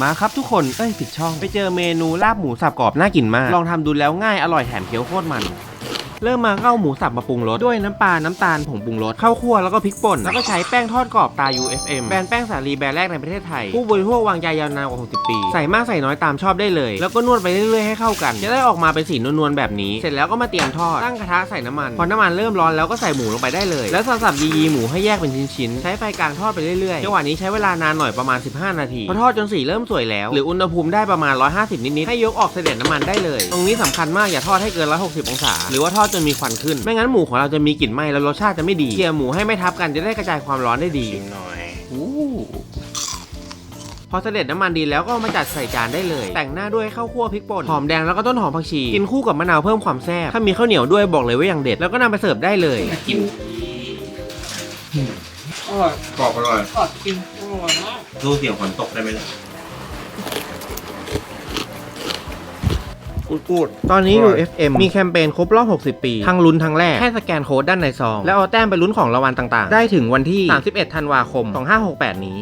มาครับทุกคน เอ้ยผิดช่อง ไปเจอเมนูลาบหมูสับกรอบน่ากินมาก ลองทำดูแล้วง่ายอร่อยแถมเคี้ยวโคตรมัน เริ่มมาเข้าหมูสับมาปรุงรสด้วยน้ำปลา น้ำตาลผงปรุงรสข้าวคั่วแล้วก็พริกป่น แล้วก็ใช้แป้งทอดกรอบตา UFM แบรนด์แป้งสาลีแบรนด์แรกในประเทศไทย ผู้บริโภควางใจยาวนานกว่า 60 ปี ใส่มากใส่น้อยตามชอบได้เลย แล้วก็นวดไปเรื่อยๆให้เข้ากัน จะได้ออกมาเป็นสีนวลๆแบบนี้ เสร็จแล้วก็มาเตรียมทอด ตั้งกระทะใส่น้ำมัน พอน้ำมันเริ่มร้อนแล้วก็ใส่หมูลงไปได้เลย แล้วสับๆยีๆหมูให้แยกเป็นชิ้นๆ ใช้ไฟกลางทอดไปเรื่อยๆจังหวะนี้ใช้เวลานานหน่อยประมาณ 15 นาทีพอทอดจนสีเริ่มสวยแล้ว หรืออุณหภูมิได้ประมาณ 150 นิดๆ ให้ยกออกเสด็จน้ำมันได้เลย ตรงนี้สำคัญมากอย่าทอดให้เกิน 160 องศา หรือว่าทอดจนมีควันขึ้น ไม่งั้นหมูของเราจะมีกลิ่นไหม้แล้วรสชาติจะไม่ดีเกี่ยหมูให้ไม่ทับกันจะได้กระจายความร้อนได้ดีหน่อยพอเสด็จน้ำมันดีแล้วก็เอามาจัดใส่จานได้เลย แต่งหน้าด้วยข้าวคั่วพริกป่นหอมแดงแล้วก็ต้นหอมผักชี กินคู่กับมะนาวเพิ่มความแซ่บถ้ามีข้าวเหนียวด้วยบอกเลยว่าอย่างเด็ดแล้วก็นำไปเสิร์ฟได้เลยกินอร่อยกรอบอร่อยกอดกินอร่อยมากดูเสียงฝนตกได้ไหมเนี่ย กูดกูดตอนนี้อร่อย UFM มีแคมเปญครบรอบ 60 ปี ทั้งลุ้นทั้งแรก แค่สแกนโค้ดด้านในซอง แล้วเอาแต้มไปลุ้นของรางวัลต่างๆ ได้ถึงวันที่ 31 ธันวาคม 2568 นี้